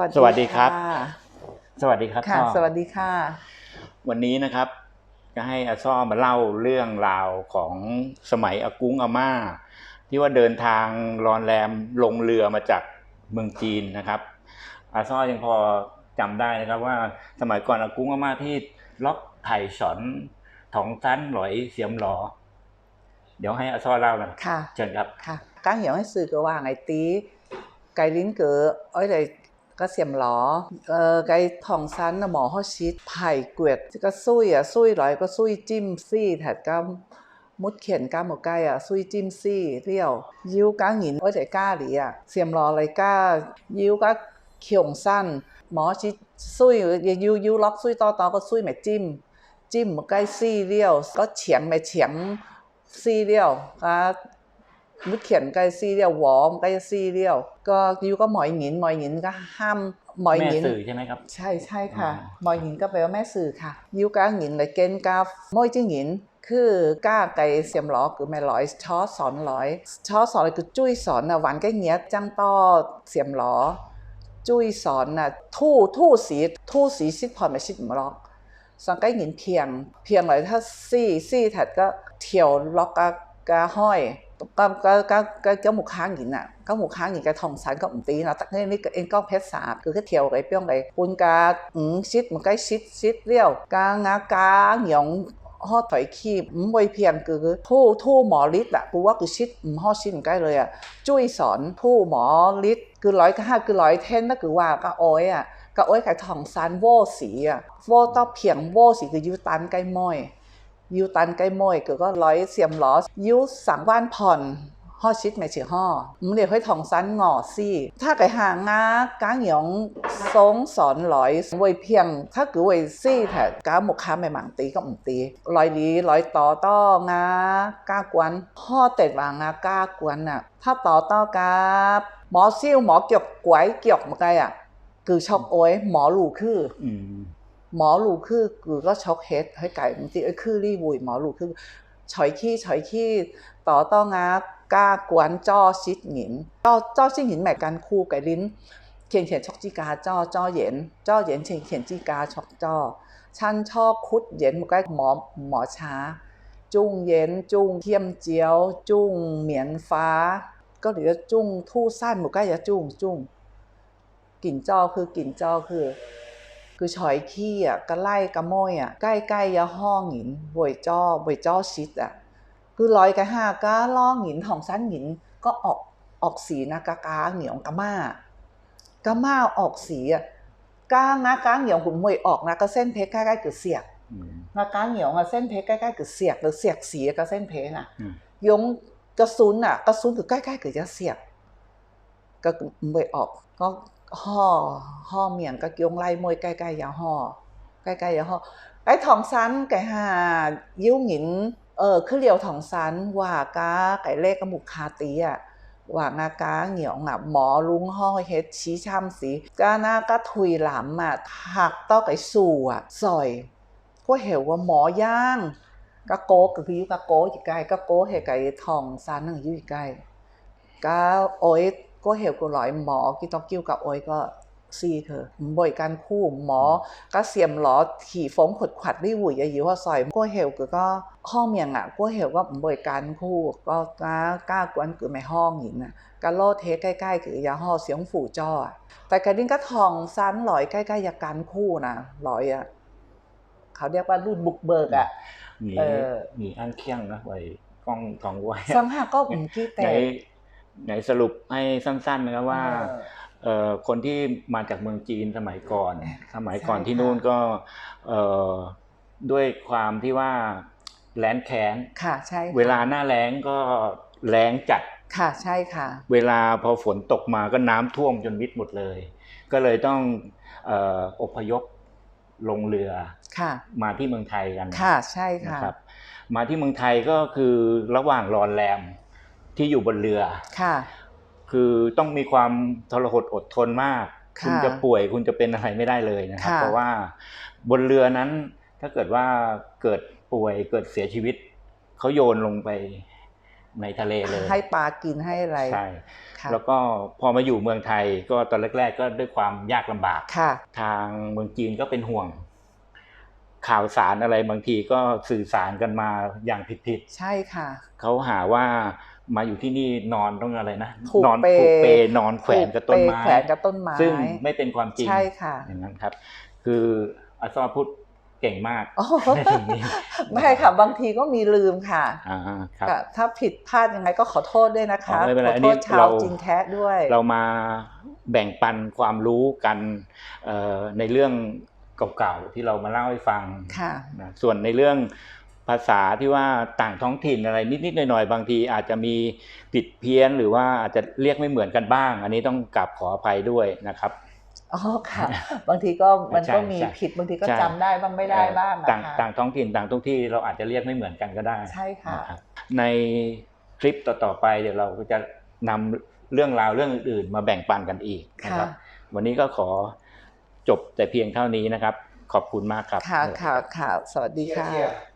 วัสดีสวัสดีครับ สวัสดีครับค่ะ สวัสดีค่ะ วันนี้นะครับ จะให้อาซ่อมาเล่าเรื่องราวของสมัยอากุ้งอาม่า ที่ว่าเดินทางรอนแรมลงเรือมาจากเมืองจีนนะครับ อาซ่อยังพอจำได้นะครับว่าสมัยก่อนอากุ้งอาม่าที่ล็อกไถ่ฉอนถองสั้นหลอยเสียมหลอเดี๋ยวให้อาซ่อเล่าหนะค่ะเชิญครับค่ะก้างเหี่ยวให้สื่อก็ว่าไงตีไก่ลิ้นเก๋อ้อยเลย ก็เสียมหลอเออไก่ทองซันหมอฮอชิดไผ่เกวียดก็ซุยอะซุยร้อยก็ซุยจิ้มซี่แถดก็มุดเขียนก้ามหัวไก่อะซุยจิ้มซี่เรียว ยิ้วก้าหินไว้แต่ก้าหลีอะเสียมล้อไรก้า ยิ้วก็เขียงสั้น หมอชิดซุยยิ้วยิ้วล็อกซุยตอตอก็ซุยแม่จิ้ม จิ้มหัวไก่ซี่เรียว ก็เฉียงแม่เฉียงซี่เรียวก็ มุดเขียน cái si เรียวหวอมก็ซีเรียว ก็ยูก็หมอยหงินหมอยหงินก็ห้ามหมอยแม่หงินสื่อใช่ไหมครับ ใช่ใช่ค่ะอ๋อหมอยหงินก็แปลว่าแม่สื่อค่ะยูกาหงินเลยเกณฑ์กาม้อยจิ้งหงินคือก้าไก่เสียมหลอคือแม่หลอยช้อสอนหลอยช้อสอนเลยคือจุ้ยสอนอะหวานใกล้เงี้ยจังต้อเสียมหลอจุ้ยสอนอะทู่ทู่สีทู่สีซิดพอไม่ซิดหมล็อกสองใกล้หงินเพียง เพียงเลยถ้าซี่ซี่ถัดก็เที่ยวล็อกกากาห้อย có có có có có một kháng gì nè có một kháng gì cái thòng sản có một tí là tắc nên cái em có hết sạp cứ cái thiểu cái biếng này quân cá ừ xít một cái xít xít liêu cá ngá cá nhộng ห่อถอยขี้มวยเพียงคือทู่ทู่หมอฤทธิ์อะกูว่ากูชิดห่อชิดใกล้เลยอะจุ้ยสอนทู่หมอฤทธิ์คือร้อยก็ห้าคือร้อยเท่นนั่นคือว่าก็โอ้ยอะก็โอ้ยไข่ทองซานโวสีอะโวต้องเพียงโวสีคือยูตันใกล้ม้อย ยูตันใกล้ม้อยคือก็ร้อยเสียมล้อยูสังว่านผ่อนห่อชิดไม่ใช่ห่อมเรียกให้ทองซันงอซี่ถ้าไก่หางาก้างหยองทรงสอนร้อยว้เพียง ถ้ากือว้ซี่แถก้าหมกค้าไม่หมังตีก็อุ่มตีร้อยลีร้อยต่อต้องากากวนห่อเต็ดวางากากวนอะถ้าต่อต้อกาหมอซิ่วหมอเกี่ยวกวยเกี่ยวมาไกอะ คือชอกโอ้ยหมอหลูคือ หมอหลูคือกูก็ช็อกเฮดให้ไก่มันตีไอ้คือรีบุยหมอหลูคือฉอยขี้ฉอยขี้ต่อต้องงากล้ากวนจ้อชิดหงินจ้อจ้อชิดหงินแม่กันคู่ไก่ลิ้นเขียนเขียนช็อกจีกาจ้อจ้อเหย็นจ้อเหย็นเขียนเขียนจีกาช็อกจ้อชั้นชอบคุดเหย็นมันก็หมอหมอช้า จุ้งเย็นจุ้งเทียมเจียว จุ้งเหมียนฟ้า ก็เหลือจุ้งทู่สั้นมันก็จะจุ้งจุ้งกลิ่นจ้อคือกลิ่นจ้อคือ คือฉอยขี้อะก็ไล่กระโมยอะใกล้ใกล้ๆยาห้องหินบวยจ้อบวยจ้อชิดอะคือลอยกระห้าก็ล่องหินของสั้นหินก็ออกออกสีนะกากาเหนียวกะมากะมาออกสีอะกางนะกางเหนียวหุ่นมวยออกนะก็เส้นเพชรใกล้ๆกับเสียกอืมนะกางเหนียวอะเส้นเพชรใกล้ๆกับเสียกหรือเสียกสีกับเส้นเพชรน่ะอืมยงกระสุนอะกระสุนคือใกล้ๆกับจะเสียกก็มวยออกก็ ห่อห่อเมียงก็ยงไล่มวยใกล้ๆยาห่อใกล้ๆยาห่อไอ้ทองซันไก่หายิ้วหงินเออคือเลียวทองซันว่ากาไก่เลขกระหมุกคาตีอะว่างากาเหนียวอะหมอลุงห่อเฮ็ดชี้ช้ำสีกาหน้าก็ถุยหลำอะหักต้อไก่สู่อะซอยก็เห็นว่าหมอย่างก็โกก็คือยู่กับโกอยู่ใกล้ก็โกเฮไก่ทองซันนั่งอยู่ใกล้ก็โอ้ยก็เหี่ยวกูหลอยหมอกิตอกกิ้วกับโอ้ย ก็ซีเธอบ่อยการคู่หมอก็เสียมหลอถี่ฟงขดขวัดริวุ่ยอยู่ว่าซอยก็เหี่ยวกูก็ห้องเมียงอะก็เหี่ยวก็บ่อยการคู่ก็กล้ากล้ากวนคือไม่ห้องหินอะก็โลดเทใกล้ๆคือยาห่อเสียงฝูจ้อแต่กระดิ่งก็ทองซันลอยใกล้ๆยาการคู่นะลอยอะเขาเรียกว่ารุ่นบุกเบิกอะมีมีอันเคียงนะไว้กล้องทองไว้สังหาก็ผมกี้นแต่ ไหนสรุปให้สั้นๆนะครับว่าเออเอ่อคนที่มาจากเมืองจีนสมัยก่อน สมัยก่อนใช่ที่ค่ะนู่นก็เอ่อด้วยความที่ว่าแล้นแค้นค่ะใช่ค่ะเวลาหน้าแล้งก็แล้งจัดค่ะใช่ค่ะ เวลาพอฝนตกมาก็น้ำท่วมจนมิดหมดเลย ก็เลยต้องเอ่ออพยพลงเรือค่ะ มาที่เมืองไทยกันค่ะใช่นะค่ะครับมาที่เมืองไทยก็คือระหว่างรอนแรม ที่อยู่บนเรือค่ะ คือต้องมีความทรหดอดทนมากค่ะคุณจะป่วยคุณจะเป็นอะไรไม่ได้เลยนะครับค่ะเพราะว่าบนเรือนั้น ถ้าเกิดว่าเกิดป่วยเกิดเสียชีวิตเขาโยนลงไปในทะเลเลย ให้ปลากินให้อะไรใช่ค่ะแล้วก็พอมาอยู่เมืองไทยก็ตอนแรก ๆ ก็ด้วยความยากลำบากค่ะ ทางเมืองจีนก็เป็นห่วง ข่าวสารอะไรบางทีก็สื่อสารกันมาอย่างผิดใช่ค่ะๆเขาหาว่า มาอยู่ที่นี่นอนต้องอะไรนะผูกนอนเปผูกเปนอนแขวนกับต้นไม้ผูกเปแขวนกับต้นไม้ซึ่งไม่เป็นความจริงใช่ค่ะอย่างนั้นครับ คืออาซอพูดเก่งมากโอ้ในตรงนี้ไม่ค่ะบางทีก็มีลืมค่ะอ่าครับก็ถ้าผิดพลาดยังไงก็ขอโทษด้วยนะคะอ๋อไม่เป็นไรขออันโทนี้ษชาวเราจินแคะด้วย เรามาแบ่งปันความรู้กันเอ่อในเรื่องเก่าๆที่เรามาเล่าให้ฟังค่ะนะส่วนในเรื่อง ภาษาที่ว่าต่างท้องถิ่นอะไรนิดๆหน่อยๆบางทีอาจจะมีผิดเพี้ยนหรือว่าอาจจะเรียกไม่เหมือนกันบ้าง อันนี้ต้องกราบขออภัยด้วยนะครับอ๋อค่ะ บางทีก็มันก็ใช่มีใช่ผิดบางทีก็ใช่จำได้บ้างไม่ได้บ้างต่างนะคะต่างท้องถิ่นต่างทุกที่เราอาจจะเรียกไม่เหมือนกันก็ได้ใช่ค่ะนะครับในคลิปต่อๆไปเดี๋ยวเราก็จะนำเรื่องราวเรื่องอื่นๆมาแบ่งปันกันอีกนะครับ วันนี้ก็ขอจบแต่เพียงเท่านี้นะครับ ขอบคุณมากครับค่ะค่ะค่ะสวัสดีค่ะ Cheers.